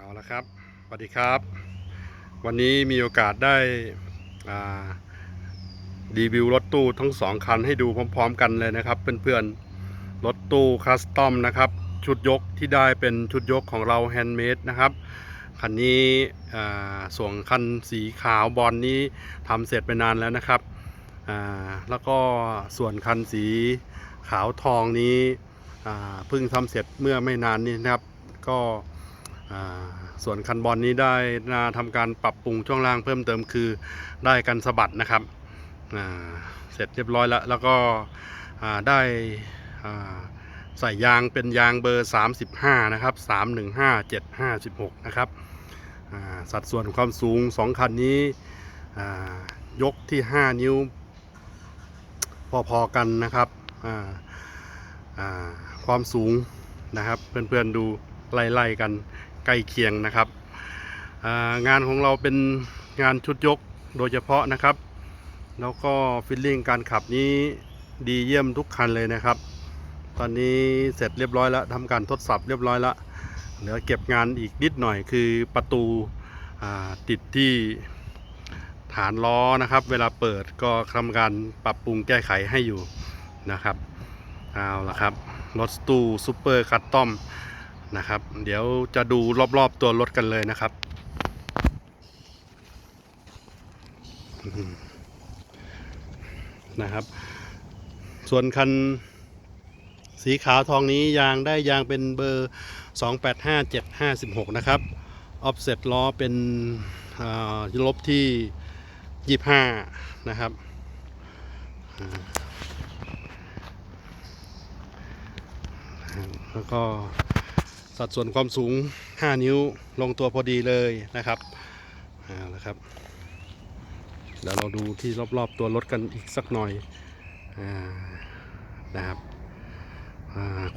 เอาละครับสวัสดีครับ วันนี้มีโอกาสได้รีวิวรถตู้ทั้งสองคันให้ดูพร้อมๆกันเลยนะครับ เพื่อนๆรถตู้คัสตอมนะครับ ชุดยกที่ได้เป็นชุดยกของเราแฮนด์เมดนะครับคันนี้ส่วนคันสีขาวบอลนี้ทำเสร็จไปนานแล้วนะครับแล้วก็ส่วนคันสีขาวทองนี้เพิ่งทำเสร็จเมื่อไม่นานนี้นะครับ ก็ ส่วนคันบอลนี้ได้นาทำการปรับปรุงช่วงล่างเพิ่มเติมคือได้กันสะบัดนะครับเสร็จเรียบร้อยแล้วแล้วก็ได้ใส่ยางเป็นยางเบอร์ 35 นะครับ 315 756 นะครับสัดส่วนความสูง 2 คันนี้ยกที่ 5 นิ้ว พอๆกันนะครับความสูงนะครับ เพื่อนๆดูไล่ๆกัน ล้เคียงนะครับางานของเราเป็นงานชุดยกโดยเฉพาะนะครับ แล้วก็ฟิลลิ่งการขับนี้ดีเยี่ยมทุกคันเลยนะครับ ตอนนี้เสร็จเรียบร้อยแล้วทำการทดสอบเรียบร้อยแล้วเหลือเก็บงานอีกนิดหน่อยคือประตูติดที่ฐานล้อนะครับ เวลาเปิดก็ทำการปรับปรุงแก้ไขให้อยู่นะครับเอาละครับรถตู้ซูเปอร์คัตตอม นะครับ เดี๋ยวจะดูรอบๆตัวรถกันเลยนะครับ นะครับ ส่วนคันสีขาวทองนี้ยางได้ยางเป็นเบอร์ 285756 นะครับออฟเซ็ตล้อเป็นลบที่ 25 นะครับแล้วก็ สัดส่วนความสูง 5 นิ้วลงตัวพอดีเลยนะครับเอาละครับเดี๋ยวเราดูที่รอบๆตัวรถกันอีกสักหน่อยอนะครับ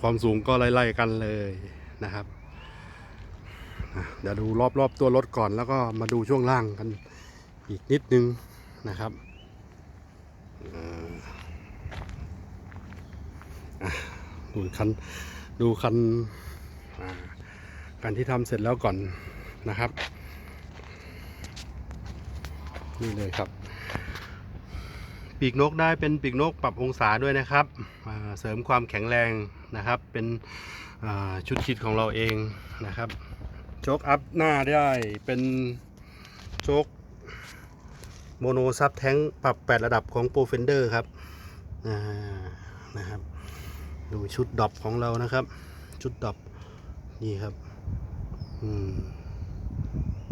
ความสูงก็ไล่ๆกันเลยนะครับเดี๋ยวดูรอบๆตัวรถก่อนแล้วก็มาดูช่วงล่างกันอีกนิดนึงนะครับดูคันดูคัน อ่าคันที่ทำเสร็จแล้วก่อนนะครับ นี่เลยครับ ปีกนกได้เป็นปีกนกปรับองศาด้วยนะครับเสริมความแข็งแรงนะครับ เป็นชุดคิดของเราเองนะครับโชคอัพหน้าได้เป็นโชคโมโนซับแท้งปรับ 8 ระดับของโปรเฟนเดอร์ครับนะครับ ดูชุดดอปของเรานะครับ ชุดดอป นี่ครับ อืม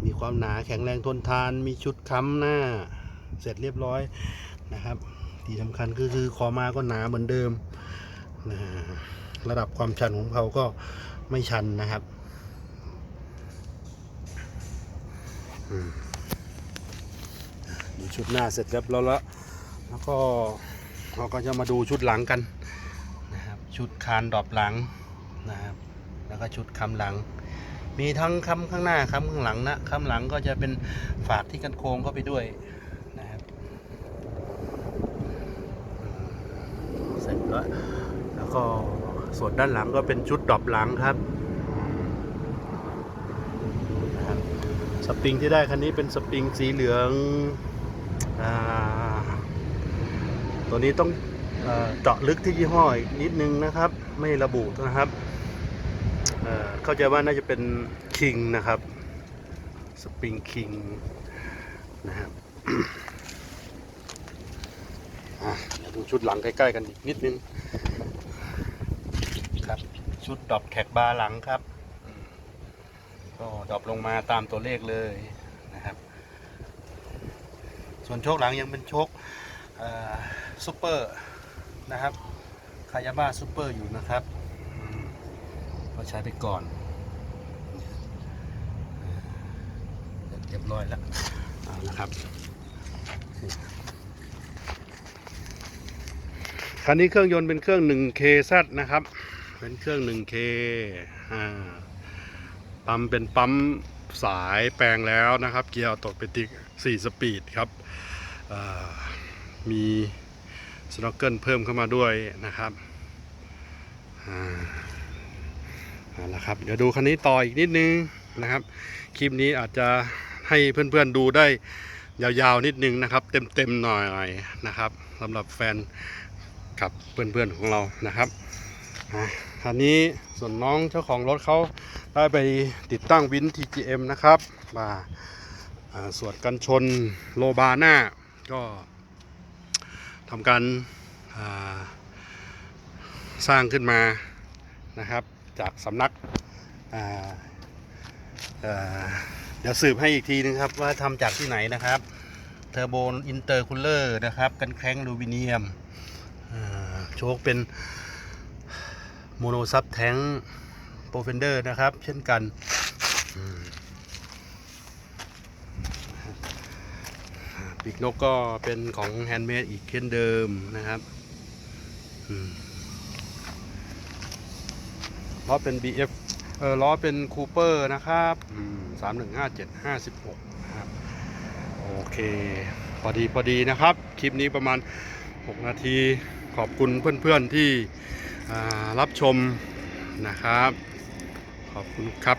มีความหนาแข็งแรงทนทาน มีชุดค้ำหน้า เสร็จเรียบร้อยนะครับ ที่สำคัญก็คือคอมาก็หนาเหมือนเดิมนะระดับความชันของเขาก็ไม่ชันนะครับมดูชุดหน้าเสร็จเรียบร้อยแล้ว แล้วก็เราก็จะมาดูชุดหลังกันนะครับ ชุดคานดอปหลังนะครับ แล้วก็ชุดคำหลัง มีทั้งคำข้างหน้าคำข้างหลังนะคำหลังก็จะเป็นฝากที่กันโค้งเข้าไปด้วยนะครับเสร็จแล้วแล้วก็ส่วนด้านหลังก็เป็นชุดดรอปหลังครับสปริงที่ได้คันนี้เป็นสปริงสีเหลืองอตัวนี้ต้องเจาะลึกที่ยี่ห้ออีกนิดนึงนะครับ ไม่ระบุนะครับ เข้าใจว่าน่าจะเป็นคิงนะครับ สปริงคิงนะครับเดี๋ยวดูชุดหลังใกล้ๆกันอีกนิดนึงครับ ชุดดอปแท็กบาร์หลังครับ ก็ดอปลงมาตามตัวเลขเลยนะครับ ส่วนโชคหลังยังเป็นโชคซูเปอร์นะครับคายาบ้าซูเปอร์อยู่นะครับ ก็ใช้ไปก่อนเรียบร้อยแล้วเอาละครับคันนี้เครื่องยนต์เป็นเครื่อง 1KZ นะครับ เป็นเครื่อง 1K อ่าปั๊มเป็นปั๊มสายแปลงแล้วนะครับ เกียร์ออโตเปติก 4 สปีดครับอ่ามีสโนว์เกิลเพิ่มเข้ามาด้วยนะครับอ่า เอาละครับ เดี๋ยวดูคันนี้ต่ออีกนิดนึงนะครับ คลิปนี้อาจจะให้เพื่อนๆดูได้ยาวๆนิดนึงนะครับ เต็มๆหน่อยนะครับสำหรับแฟนกับเพื่อนๆของเรานะครับอะอันนี้ส่วนน้องเจ้าของรถเขาได้ไปติดตั้งวิน TGM นะครับมาส่วนกันชนโลบาหน้าก็ทำการาสร้างขึ้นมานะครับ จากสำนักอ่าเดี๋ยวสืบให้อีกทีนึงครับว่าทำจากที่ไหนนะครับเทอร์โบอินเตอร์คูลเลอร์นะครับกันแคร้งลูมิเนียมโชคเป็นโมโนซับแทงโปรเฟนเดอร์นะครับ เช่นกันปีกนกก็เป็นของแฮนด์เมดอีกเช่นเดิมนะครับ ล้อเป็น BF เออล้อเป็นคูเปอร์นะครับสามหนึ่งห้าเจ็ดห้าสิบหกนะครับ โอเค พอดีพอดีนะครับ คลิปนี้ประมาณ 6 นาที ขอบคุณเพื่อนๆที่อ่ารับชมนะครับ ขอบคุณครับ